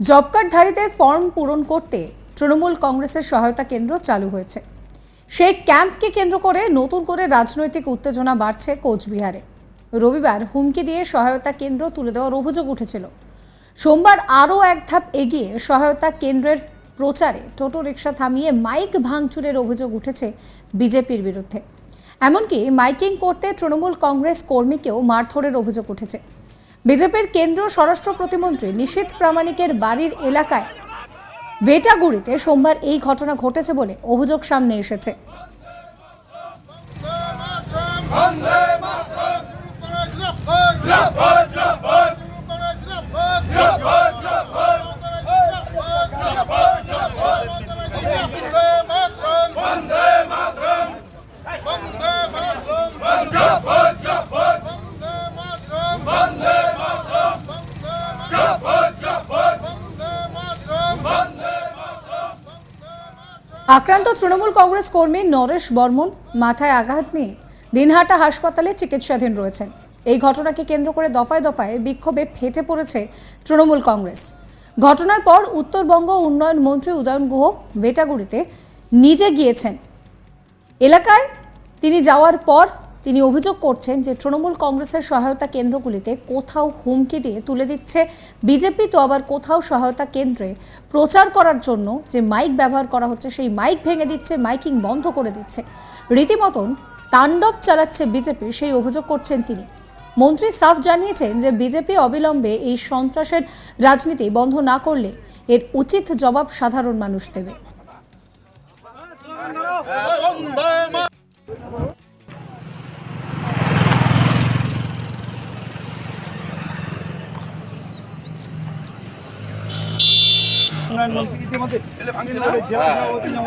Job কার্ডধারীদের form পূরণ করতে তৃণমূল কংগ্রেসের সহায়তা কেন্দ্র চালু হয়েছে। সেই ক্যাম্পকে কেন্দ্র করে নতুন করে রাজনৈতিক উত্তেজনা বাড়ছে কোচবিহারে। রবিবার হুমকি দিয়ে সহায়তা কেন্দ্র তুলে দেওয়ার অভিযোগ উঠেছিল। সোমবার আরও এক ধাপ এগিয়ে সহায়তা কেন্দ্রের প্রচারে টোটো রিক্সা থামিয়ে মাইক ভাঙচুরের অভিযোগ উঠেছে বিজেপির বিরুদ্ধে। এমনকি মাইকিং করতে তৃণমূল কংগ্রেস কর্মীকেও মারধরের অভিযোগ উঠেছে। বিজেপির কেন্দ্রীয় স্বরাষ্ট্র প্রতিমন্ত্রী নিশীথ প্রামাণিকের বাড়ির এলাকায় ভেটাগুড়িতে সোমবার এই ঘটনা ঘটেছে বলে অভিযোগ সামনে এসেছে। আক্রান্ত তৃণমূল কংগ্রেস কর্মী নরেশ বর্মন মাথায় আঘাত নিয়ে দিনহাটা হাসপাতালে চিকিৎসাধীন রয়েছেন। এই ঘটনাকে কেন্দ্র করে দফায় দফায় বিক্ষোভে ফেটে পড়েছে তৃণমূল কংগ্রেস। ঘটনার পর উত্তরবঙ্গ উন্নয়ন মন্ত্রী উদয়ন গুহ ভেটাগুড়িতে নিজে গিয়েছেন। এলাকায় তিনি যাওয়ার পর তিনি অভিযোগ করছেন যে তৃণমূল কংগ্রেসের সহায়তা কেন্দ্রগুলিতে কোথাও হুমকি দিয়ে তুলে দিচ্ছে বিজেপি। তো আবার কোথাও সহায়তা কেন্দ্রে প্রচার করার জন্য যে মাইক ব্যবহার করা হচ্ছে, সেই মাইক ভেঙে দিচ্ছে, মাইকিং বন্ধ করে দিচ্ছে। রীতিমতন তাণ্ডব চালাচ্ছে বিজেপি, সেই অভিযোগ করছেন তিনি। মন্ত্রী সাফ জানিয়েছেন যে বিজেপি অবিলম্বে এই সন্ত্রাসের রাজনীতি বন্ধ না করলে এর উচিত জবাব সাধারণ মানুষ দেবে উন্নয়ন এবং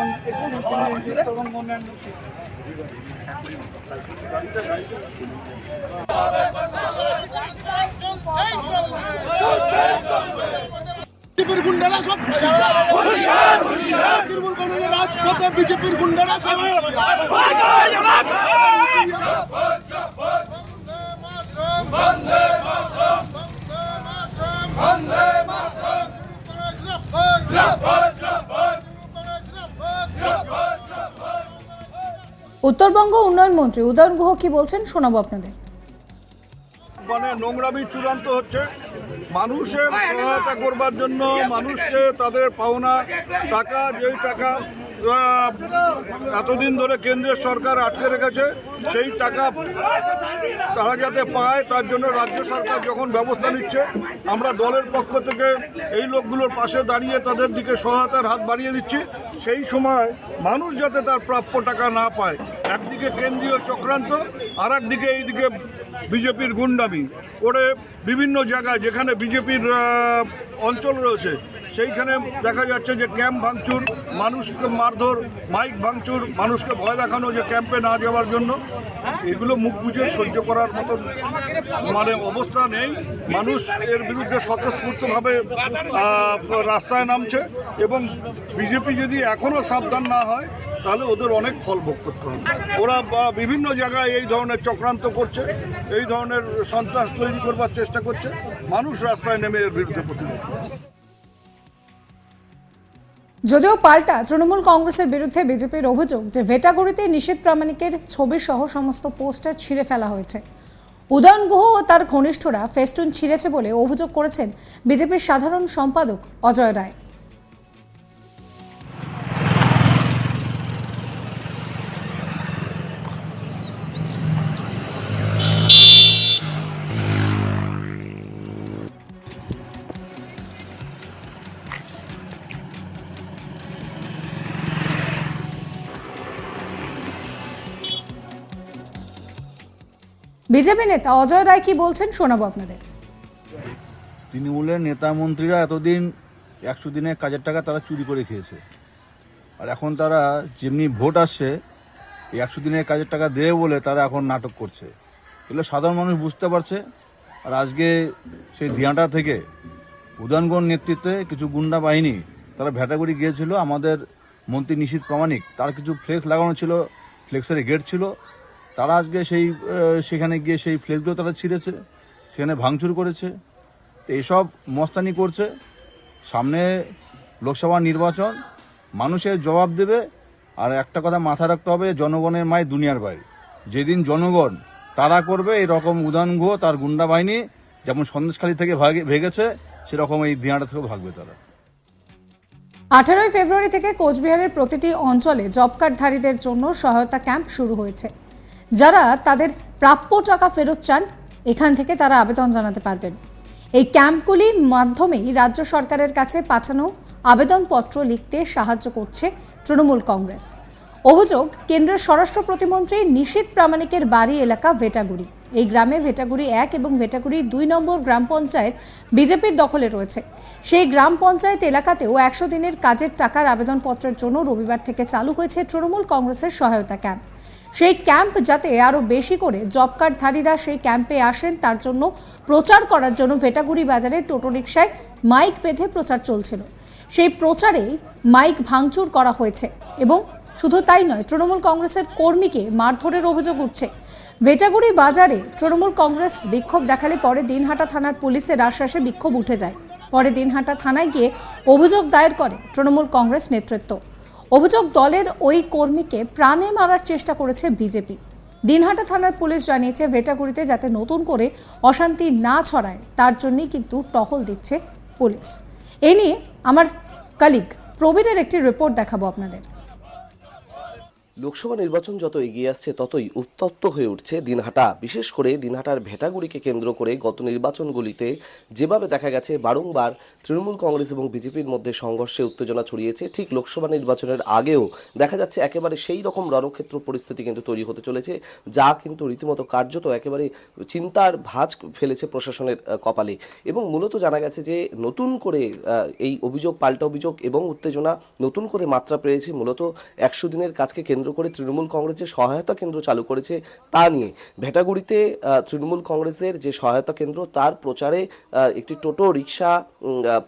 বিজেপির গুন্ডারা সব তৃণমূল কংগ্রেসের রাজপথে বিজেপির গুন্ডারা সব উত্তরবঙ্গ উন্নয়ন মন্ত্রী উদয়ন গুহ কি বলছেন শোনাবো আপনাদের। মানে নোংরামি চূড়ান্ত হচ্ছে। মানুষের সহায়তা করবার জন্য মানুষকে তাদের পাওনা টাকা যেই টাকা এতদিন ধরে কেন্দ্রের সরকার আটকে রেখেছে, সেই টাকা তারা যাতে পায়, তার জন্য রাজ্য সরকার যখন ব্যবস্থা নিচ্ছে, আমরা দলের পক্ষ থেকে এই লোকগুলোর পাশে দাঁড়িয়ে তাদের দিকে সহায়তার হাত বাড়িয়ে দিচ্ছি। সেই সময় মানুষ যাতে তার প্রাপ্য টাকা না পায় একদিকে কেন্দ্রীয় চক্রান্ত আর একদিকে এইদিকে বিজেপির গুন্ডামি। করে বিভিন্ন জায়গায় যেখানে বিজেপির অঞ্চল রয়েছে, সেইখানে দেখা যাচ্ছে যে ক্যাম্প ভাঙচুর, মানুষকে মারধর, মাইক ভাঙচুর, মানুষকে ভয় দেখানো যে ক্যাম্পে না যাওয়ার জন্য। এগুলো মুখ বুঝে সহ্য করার মতো মানে অবস্থা নেই। মানুষ এর বিরুদ্ধে স্বতঃস্ফূর্তভাবে রাস্তায় নামছে এবং বিজেপি যদি এখনও সাবধান না হয় তাহলে ওদের অনেক ফল ভোগ করতে হবে। ওরা বিভিন্ন জায়গায় এই ধরনের চক্রান্ত করছে, এই ধরনের সন্ত্রাস তৈরি করবার চেষ্টা করছে, মানুষ রাস্তায় নেমে এর বিরুদ্ধে প্রতিবাদ যদিও পাল্টা, তৃণমূল কংগ্রেসের বিরুদ্ধে বিজেপির অভিযোগ যে ভেটাগুড়িতে নিষেধ প্রামাণিকের ছবি সহ সমস্ত পোস্টার ছিঁড়ে ফেলা হয়েছে। উদয়ন গুহ ও তার ঘনিষ্ঠরা ফেস্টুন ছিঁড়েছে বলে অভিযোগ করেছেন বিজেপির সাধারণ সম্পাদক অজয় রায়। বিজেপি নেতা অজয় রায় কি বলছেন শোনাবো আপনাদের। তৃণমূলের নেতা মন্ত্রীরা এতদিন একশো দিনের কাজের টাকা তারা চুরি করে খেয়েছে। আর এখন তারা যেমনি ভোট আসছে একশো দিনের কাজের টাকা দেবে বলে তারা এখন নাটক করছে। এগুলো সাধারণ মানুষ বুঝতে পারছে। আর আজকে সেই ধিয়াটা থেকে উদয়নগঞ্জ নেতৃত্বে কিছু গুন্ডা বাহিনী তারা ভেটাগুড়ি গিয়েছিল। আমাদের মন্ত্রী নিশীত প্রামাণিক, তার কিছু ফ্লেক্স লাগানো ছিল ফ্লেক্সের গেট ছিল। তারা আজকে সেই সেখানে গিয়ে সেই ফ্লেক্সগুলো তারা ছিঁড়েছে, সেখানে ভাঙচুর করেছে, তো এইসব মস্তানি করছে। সামনে লোকসভা নির্বাচন, মানুষের জবাব দেবে, আর একটা কথা মাথায় রাখতে হবে, জনগণের মায় দুনিয়ার বাইরে। যেদিন জনগণ তারা করবে, এরকম উদান গুহ তার গুন্ডা বাহিনী যেমন সন্দেশখালী থেকে ভাগে- ভেগেছে, সেরকম এই দিনাটা থেকেও ভাগবে তারা। আঠারোই ফেব্রুয়ারি থেকে কোচবিহারের প্রতিটি অঞ্চলে জব কার্ডধারীদের জন্য সহায়তা ক্যাম্প শুরু হয়েছে। যারা তাদের প্রাপ্য টাকা ফেরত চান, এখান থেকে তারা আবেদন জানাতে পারবেন। এই ক্যাম্পগুলির মাধ্যমেই রাজ্য সরকারের কাছে পাঠানো আবেদনপত্র লিখতে সাহায্য করছে তৃণমূল কংগ্রেস। অভিযোগ, কেন্দ্রের স্বরাষ্ট্র প্রতিমন্ত্রী নিশীত প্রামাণিকের বাড়ি এলাকা ভেটাগুড়ি। এই গ্রামে ভেটাগুড়ি এক এবং ভেটাগুড়ি দুই নম্বর গ্রাম পঞ্চায়েত বিজেপির দখলে রয়েছে। সেই গ্রাম পঞ্চায়েত এলাকাতেও একশো দিনের কাজের টাকার আবেদনপত্রের জন্য রবিবার থেকে চালু হয়েছে তৃণমূল কংগ্রেসের সহায়তা ক্যাম্প। সেই ক্যাম্প যাতে আরও বেশি করে জব কার্ডধারীরা সেই ক্যাম্পে আসেন, তার জন্য প্রচার করার জন্য ভেটাগুড়ি বাজারে টোটো রিকশায় মাইক বেঁধে প্রচার চলছিল। সেই প্রচারেই মাইক ভাঙচুর করা হয়েছে এবং শুধু তাই নয়, তৃণমূল কংগ্রেসের কর্মীকে মারধরের অভিযোগ উঠছে। ভেটাগুড়ি বাজারে তৃণমূল কংগ্রেস বিক্ষোভ দেখালে পরে দিনহাটা থানার পুলিশের আশ্বাসে বিক্ষোভ উঠে যায়। পরে দিনহাটা থানায় গিয়ে অভিযোগ দায়ের করে তৃণমূল কংগ্রেস নেতৃত্ব। অভিযোগ, দলের ওই কর্মীকে প্রাণে মারার চেষ্টা করেছে বিজেপি। দিনহাটা থানার পুলিশ জানিয়েছে, ভেটাগুড়িতে যাতে নতুন করে অশান্তি না ছড়ায়, তার জন্যই কিন্তু টহল দিচ্ছে পুলিশ। এ নিয়ে আমার কালিগ প্রবীরের একটি রিপোর্ট দেখাবো আপনাদের। লোকসভা নির্বাচন যত এগিয়ে আসছে, ততই উত্তপ্ত হয়ে উঠছে দিনহাটা। বিশেষ করে দিনহাটার ভেটাগুড়িকে কেন্দ্র করে গত নির্বাচনগুলিতে যেভাবে দেখা গেছে, বারংবার তৃণমূল কংগ্রেস এবং বিজেপির মধ্যে সংঘর্ষে উত্তেজনা ছড়িয়েছে। ঠিক লোকসভা নির্বাচনের আগেও দেখা যাচ্ছে একেবারে সেই রকম রণক্ষেত্র পরিস্থিতি কিন্তু তৈরি হতে চলেছে, যা কিন্তু রীতিমতো কার্যত একেবারে চিন্তার ভাঁজ ফেলেছে প্রশাসনের কপালে। এবং মূলত জানা গেছে যে নতুন করে এই অভিযোগ, পাল্টা অভিযোগ এবং উত্তেজনা নতুন করে মাত্রা পেয়েছে। মূলত একশো দিনের কাজকে কেন্দ্র করে তৃণমূল কংগ্রেসের সহায়তা কেন্দ্র চালু করেছে তা নিয়ে। ভেটাগুড়িতে তৃণমূল কংগ্রেসের যে সহায়তা কেন্দ্র, তার প্রচারে একটি টোটো রিক্সা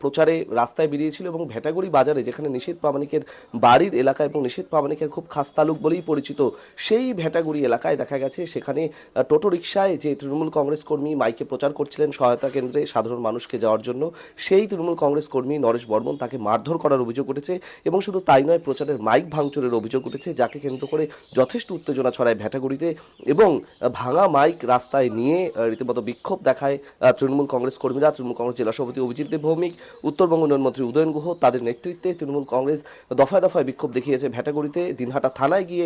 প্রচারে রাস্তায় বেরিয়েছিল এবং ভেটাগুড়ি বাজারে, যেখানে নিশীত প্রামাণিকের বাড়ির এলাকা এবং নিশীত প্রামাণিকের খুব খাস তালুক বলেই পরিচিত, সেই ভেটাগুড়ি এলাকায় দেখা গেছে, সেখানে টোটো রিক্সায় যে তৃণমূল কংগ্রেস কর্মী মাইকে প্রচার করছিলেন সহায়তা কেন্দ্রে সাধারণ মানুষকে যাওয়ার জন্য, সেই তৃণমূল কংগ্রেস কর্মী নরেশ বর্মন তাকে মারধর করার অভিযোগ উঠেছে এবং শুধু তাই নয়, প্রচারের মাইক ভাঙচুরের অভিযোগ উঠেছে, যাকে কেন্দ্র করে যথেষ্ট উত্তেজনা ছড়ায় ভেটাগুড়িতে এবং ভাঙা মাইক রাস্তায় নিয়ে রীতিমতো বিক্ষোভ দেখায় তৃণমূল কংগ্রেস কর্মীরা, তৃণমূল কংগ্রেস জেলা সভাপতি অভিজিৎ দেব ভৌমিক, উত্তরবঙ্গ উন্নয়ন মন্ত্রী উদয়ন গুহ, তাদের নেতৃত্বে তৃণমূল কংগ্রেস দফায় দফায় বিক্ষোভ দেখিয়েছে ভেটাগুড়িতে। দিনহাটা থানায় গিয়ে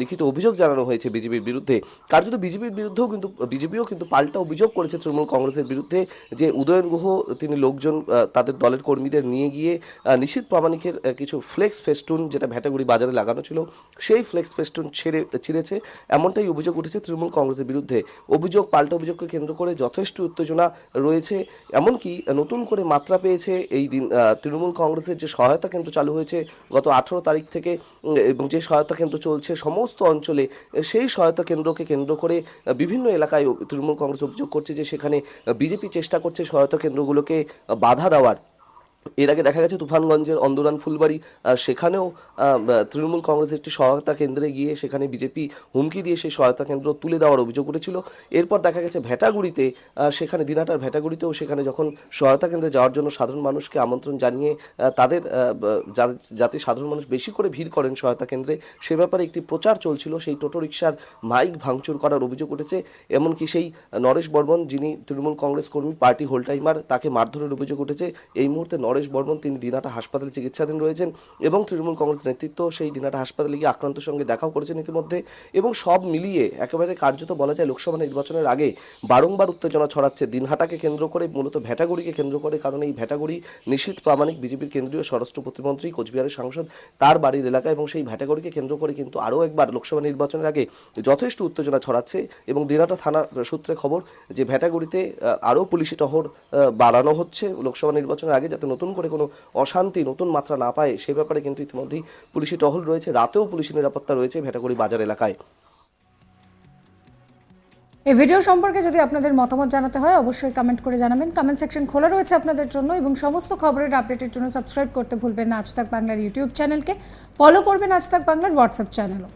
লিখিত অভিযোগ জানানো হয়েছে বিজেপির বিরুদ্ধে। কার্যত বিজেপির বিরুদ্ধেও কিন্তু, বিজেপিও কিন্তু পাল্টা অভিযোগ করেছে তৃণমূল কংগ্রেসের বিরুদ্ধে যে উদয়ন গুহ, তিনি লোকজন তাদের দলের কর্মীদের নিয়ে গিয়ে নিশীত প্রামাণিকের কিছু ফ্লেক্স ফেস্টুন যেটা ভেটাগুড়ি বাজারে লাগানো ছিল সেই ফ্লেক্স ফেস্টুন ছেড়ে, ছিঁড়েছে। এমনটাই অভিযোগ উঠেছে তৃণমূল কংগ্রেসের বিরুদ্ধে। অভিযোগ, পাল্টা অভিযোগকে কেন্দ্র করে যথেষ্ট উত্তেজনা রয়েছে। এমনকি নতুন করে মাত্রা পেয়েছে এই দিন তৃণমূল কংগ্রেসের যে সহায়তা কেন্দ্র চালু হয়েছে গত আঠেরো তারিখ থেকে এবং যে সহায়তা কেন্দ্র চলছে সমস্ত অঞ্চলে, সেই সহায়তা কেন্দ্রকে কেন্দ্র করে বিভিন্ন এলাকায় তৃণমূল কংগ্রেস অভিযোগ করছে যে সেখানে বিজেপি চেষ্টা করছে সহায়তা কেন্দ্রগুলোকে বাধা দেওয়ার। এর আগে দেখা গেছে তুফানগঞ্জের অন্দরান ফুলবাড়ি সেখানেও তৃণমূল কংগ্রেসের একটি সহায়তা কেন্দ্রে গিয়ে সেখানে বিজেপি হুমকি দিয়ে সেই সহায়তা কেন্দ্র তুলে দেওয়ার অভিযোগ উঠেছিল। এরপর দেখা গেছে ভেটাগুড়িতে সেখানে, দিনাটার ভেটাগুড়িতেও সেখানে যখন সহায়তা কেন্দ্রে যাওয়ার জন্য সাধারণ মানুষকে আমন্ত্রণ জানিয়ে তাদের যাতে সাধারণ মানুষ বেশি করে ভিড় করেন সহায়তা কেন্দ্রে, সে ব্যাপারে একটি প্রচার চলছিল। সেই টোটো রিক্সার মাইক ভাঙচুর করার অভিযোগ উঠেছে। এমনকি সেই নরেশ বর্মন, যিনি তৃণমূল কংগ্রেস কর্মী, পার্টি হোল টাইমার তাকে মারধরের অভিযোগ উঠেছে। এই মুহূর্তে নরেশ বর্মন, তিনি দিনাটা হাসপাতালে চিকিৎসাধীন রয়েছেন এবং তৃণমূল কংগ্রেস নেতৃত্ব সেই দিনাটা হাসপাতালে গিয়ে আক্রান্তের সঙ্গে দেখাও করেছেন ইতিমধ্যে এবং সব মিলিয়ে একেবারে কার্যত বলা যায় লোকসভা নির্বাচনের আগে বারংবার উত্তেজনা ছড়াচ্ছে। দিনহাটাকে কেন্দ্র করে, মূলত ভেটাগুড়িকে কেন্দ্র করে, কারণ এই ভেটাগুড়ি নিশীত প্রামাণিক বিজেপির কেন্দ্রীয় স্বরাষ্ট্র প্রতিমন্ত্রী, কোচবিহারের সাংসদ, তার বাড়ির এলাকা এবং সেই ভেটাগুড়িকে কেন্দ্র করে কিন্তু আরও একবার লোকসভা নির্বাচনের আগে যথেষ্ট উত্তেজনা ছড়াচ্ছে এবং দিনহাটা থানা সূত্রে খবর যে ভেটাগুড়িতে আরও পুলিশি টহর বাড়ানো হচ্ছে। লোকসভা নির্বাচনের আগে যাতে নতুন করে কোনো অশান্তি, নতুন মাত্রা না পায়, সে ব্যাপারে কিন্তু ইতিমধ্যেই পুলিশি টহল রয়েছে। রাতেও পুলিশি নিরাপত্তা রয়েছে ভেটাগুড়ি বাজার এলাকায়। এই ভিডিও সম্পর্কে যদি আপনাদের মতামত জানাতে হয়, অবশ্যই কমেন্ট করে জানাবেন। কমেন্ট সেকশন খোলা রয়েছে আপনাদের জন্য এবং সমস্ত খবরের আপডেটের জন্য সাবস্ক্রাইব করতে ভুলবেন না। আজ তাক বাংলার ইউটিউব চ্যানেলকে ফলো করবেন আজ তাক বাংলার হোয়াটসঅ্যাপ চ্যানেলও